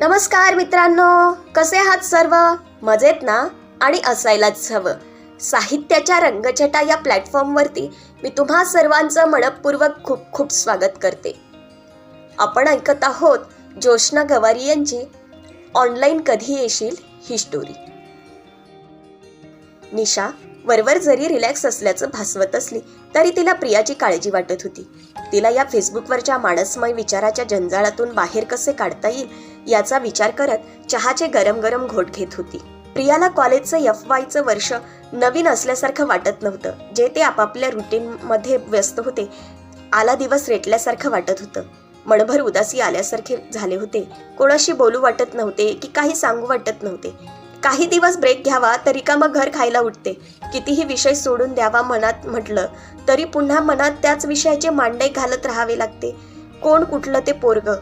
नमस्कार मित्रांनो कसे आहात सर्व? मजेत ना? आणि असायलाच हवं. साहित्याच्या रंगछटा या प्लॅटफॉर्मवरती मी तुम्हा सर्वांचं मनपूर्वक खूप खूप स्वागत करते. आपण ऐकत आहोत जोशना गवारी यांची ऑनलाईन कधी येशील ही स्टोरी निशा वरवर जरी रिलॅक्स असल्याचं भासवत असली तरी तिला प्रियाची काळजी वाटत होती. तिला या फेसबुकवरच्या माणसमय विचाराच्या जंजाळातून बाहेर कसे काढता येईल याचा विचार करत चहाचे गरम गरम घोट घेत होती. प्रियाला कॉलेजचं एफ वायचं वर्ष नवीन असल्यासारखं वाटत नव्हतं. जे ते आपापल्या रुटीनमध्ये व्यस्त होते आला दिवस रेटल्यासारखं वाटत होतं. मनभर उदासी आल्यासारखे झाले होते. कोणाशी बोलू वाटत नव्हते की काही सांगू वाटत नव्हते. काही दिवस ब्रेक घ्यावा तरी का मग घर खायला उठते? कितीही विषय सोडून द्यावा मनात म्हटलं तरी पुन्हा मनात त्याच विषयाचे मांडे घालत राहावे लागते. कोण कुठलं ते पोरगं?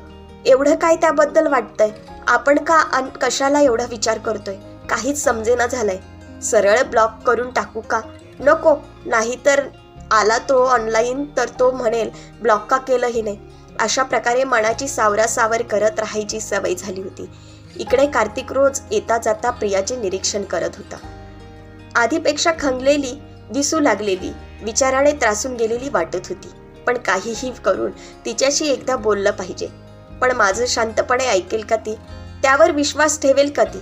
एवढं काय त्याबद्दल वाटतंय? आपण का अन कशाला एवढा विचार करतोय? काहीच समजेना झालंय. सरळ ब्लॉक करून टाकू का? नको. नाहीतर आला तो ऑनलाईन तर तो म्हणेल ब्लॉक का केलंही नाही अशा प्रकारे मनाची सावरासावर करत राहायची सवय झाली होती. इकडे कार्तिक रोज येता जाता प्रियाचे निरीक्षण करत होता. आधीपेक्षा खंगलेली दिसू लागलेली विचाराने त्रासून गेलेली वाटत होती. पण काहीही करून तिच्याशी एकदा बोललं पाहिजे. पण माझं शांतपणे ऐकेल का ती? त्यावर विश्वास ठेवेल का ती?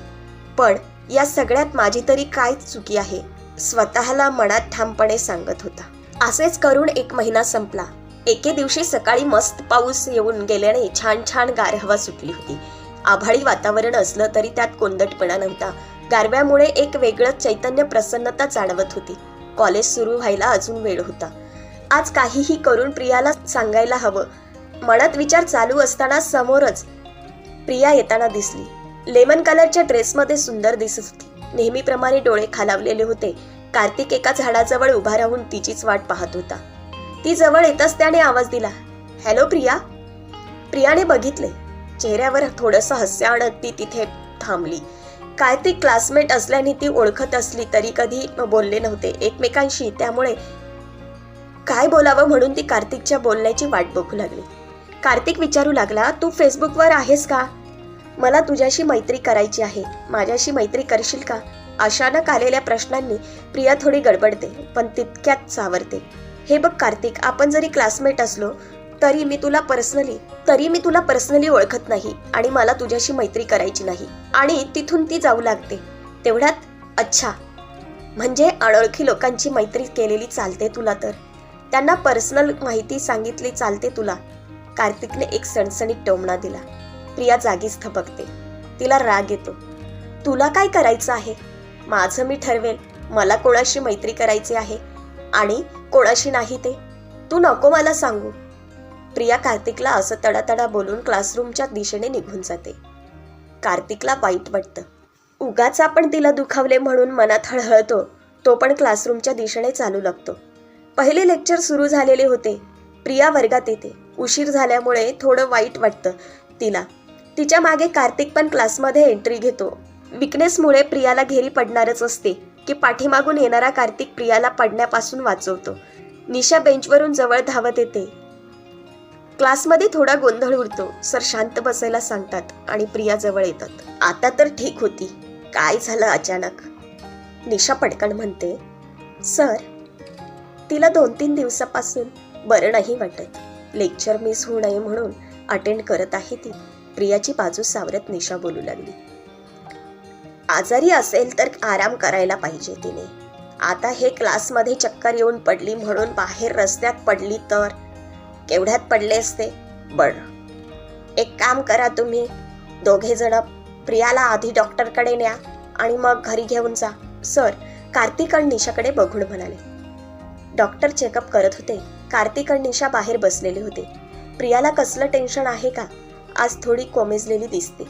पण या सगळ्यात माझी तरी काय चुकी आहे? स्वतःला मनात ठामपणे सांगत होता. असेच करून एक महिना संपला. एके दिवशी सकाळी मस्त पाऊस येऊन गेल्याने छान छान गार हवा सुटली होती. आभाळी वातावरण असलं तरी त्यात कोंदटपणा नव्हता. गारव्यामुळे एक वेगळं चैतन्य प्रसन्नता जाणवत होती. कॉलेज सुरू व्हायला अजून वेळ होता. आज काहीही करून प्रियाला सांगायला हवं मनात विचार चालू असताना समोरच प्रिया येताना दिसली. लेमन कलरच्या ड्रेसमध्ये सुंदर दिसत होती. नेहमीप्रमाणे डोळे खालावलेले होते. कार्तिक एका झाडाजवळ उभा राहून तिचीच वाट पाहत होता. ती जवळ येताच त्याने आवाज दिला हॅलो प्रिया. प्रियाने बघितले. चेहऱ्यावर थोडंसं हस्य आणत ती तिथे थांबली. कार्तिक क्लासमेट असल्याने ती ओळखत असली तरी कधी बोलले नव्हते. एकमेकांशी त्यामुळे काय बोलावं म्हणून ती कार्तिकच्या बोलण्याची वाट बघू लागली. कार्तिक विचारू लागला तू फेसबुकवर आहेस का? मला तुझ्याशी मैत्री करायची आहे. माझ्याशी मैत्री करशील का? अचानक आलेल्या प्रश्नांनी प्रिया थोडी गडबडते पण तितक्यात सावरते. हे बघ कार्तिक आपण जरी क्लासमेट असलो तरी मी तुला पर्सनली तरी मी तुला पर्सनली ओळखत नाही आणि मला तुझ्याशी मैत्री करायची नाही. आणि तिथून ती जाऊ लागते. तेवढ्यात अच्छा म्हणजे अनोळखी लोकांची मैत्री केलेली चालते तुला तर. त्यांना पर्सनल माहिती सांगितली चालते तुला. कार्तिकने एक सणसणीत टोमणा दिला. प्रिया जागीच थपकते तिला राग येतो. तुला काय करायचं आहे? माझं मी ठरवेल मला कोणाशी मैत्री करायची आहे? आणि कोणाशी नाही ते? तू नको मला सांगू. प्रिया कार्तिकला असं तडातडा बोलून क्लासरूमच्या दिशेने निघून जाते. कार्तिकला वाईट वाटतं. उगाच आपण तिला दुखावले म्हणून मनात हळहळतो. तो पण क्लासरूमच्या दिशेने चालू लागतो. पहिले लेक्चर सुरू झालेले होते. प्रिया वर्गात येते. उशीर झाल्यामुळे थोडं वाईट वाटतं तिला. तिच्यामागे कार्तिक पण क्लासमध्ये एंट्री घेतो. विकनेसमुळे प्रियाला घेरी पडणारच असते की पाठीमागून येणारा कार्तिक प्रियाला पडण्यापासून वाचवतो. निशा बेंचवरून जवळ धावत येते. क्लासमध्ये थोडा गोंधळ उडतो सर शांत बसायला सांगतात आणि प्रिया जवळ येतात. आता तर ठीक होती. काय झालं अचानक? निशा पडकण म्हणते सर तिला दोन तीन दिवसापासून बरं नाही वाटत. लेक्चर मिस होऊ नये म्हणून अटेंड करत आहे ती. प्रियाची बाजू सावरत निशा बोलू लागली. आजारी असेल तर आराम करायला पाहिजे तिने. आता हे क्लासमध्ये चक्कर येऊन पडली म्हणून बाहेर रस्त्यात पडली तर? केवढ्यात पडले असते? बर. एक काम करा तुम्ही. दोघे जण प्रियाला आधी डॉक्टरकडे न्या आणि मग घरी घेऊन जा. सर कार्तिक आणि निशाकडे बघून म्हणाले. डॉक्टर चेकअप करत होते. कार्तिक आणि निशा बाहेर बसलेले होते. प्रियाला कसलं टेन्शन आहे का? आज थोडी कोमेजलेली दिसते.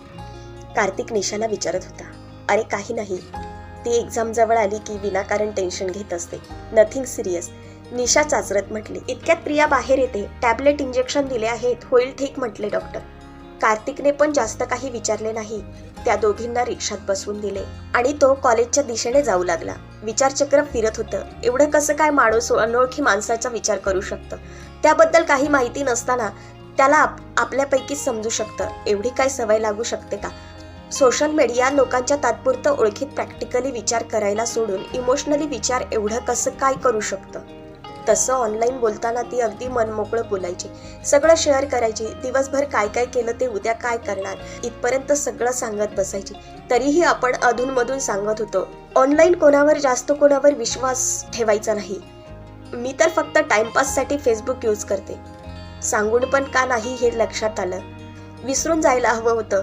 कार्तिक निशाला विचारत होता. अरे काही नाही. ती एक्झाम जवळ आली की विनाकारण टेन्शन घेत असते. नथिंग सिरियस निशा चाचरत म्हटली इतक्यात प्रिया बाहेर येते. टॅबलेट इंजेक्शन दिले आहेत. होईल ठीक म्हटले डॉक्टर कार्तिकने पण जास्त काही विचारले नाही. त्या दोघींना रिक्षात बसवून दिले आणि तो कॉलेजच्या दिशेने जाऊ लागला. विचारचक्र फिरत होतं. एवढं कसं काय माणूस अनोळखी माणसाचा विचार करू शकतं? त्याबद्दल काही माहिती नसताना त्याला आप आपल्यापैकी समजू शकतं. एवढी काय सवय लागू शकते का? सोशल मीडिया लोकांच्या तात्पुरतं ओळखीत प्रॅक्टिकली विचार करायला सोडून इमोशनली विचार एवढं कसं काय करू शकतं? तसं ऑनलाईन बोलताना ती अगदी मनमोकळं बोलायची. सगळं शेअर करायची. दिवसभर काय काय केलं ते उद्या काय करणार? इथपर्यंत सगळं सांगत बसायची. तरीही आपण अधूनमधून सांगत होतो ऑनलाईन कोणावर जास्त कोणावर विश्वास ठेवायचा नाही. मी तर फक्त टाइमपाससाठी फेसबुक यूज करते. सांगून पण का नाही हे लक्षात आलं. विसरून जायला हवं होतं.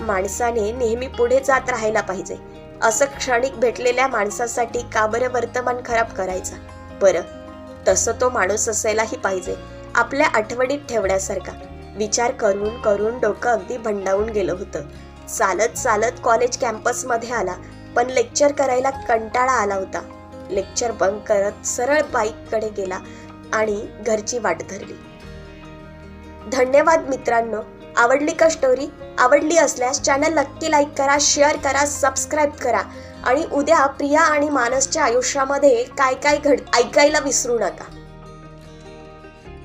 माणसाने नेहमी पुढे जात राहायला पाहिजे. असं क्षणिक भेटलेल्या माणसासाठी का बरं वर्तमान खराब करायचा? बरं. तसं तो माणूस असायलाही पाहिजे आपल्या आठवणीत ठेवण्यासारखा. विचार करून करून डोकं अगदी भंडावून गेलं होतं. चालत चालत कॉलेज कॅम्पसमध्ये आला पण लेक्चर करायला कंटाळा आला होता. लेक्चर बंक करत सरळ बाईककडे गेला आणि घरची वाट धरली. धन्यवाद मित्रांनो. आवडली का स्टोरी आवडली असल्यास चॅनल नक्की लाईक करा शेअर करा सबस्क्राईब करा. आणि उद्या प्रिया आणि मानसच्या आयुष्यामध्ये काय काय घड ऐकायला विसरू नका.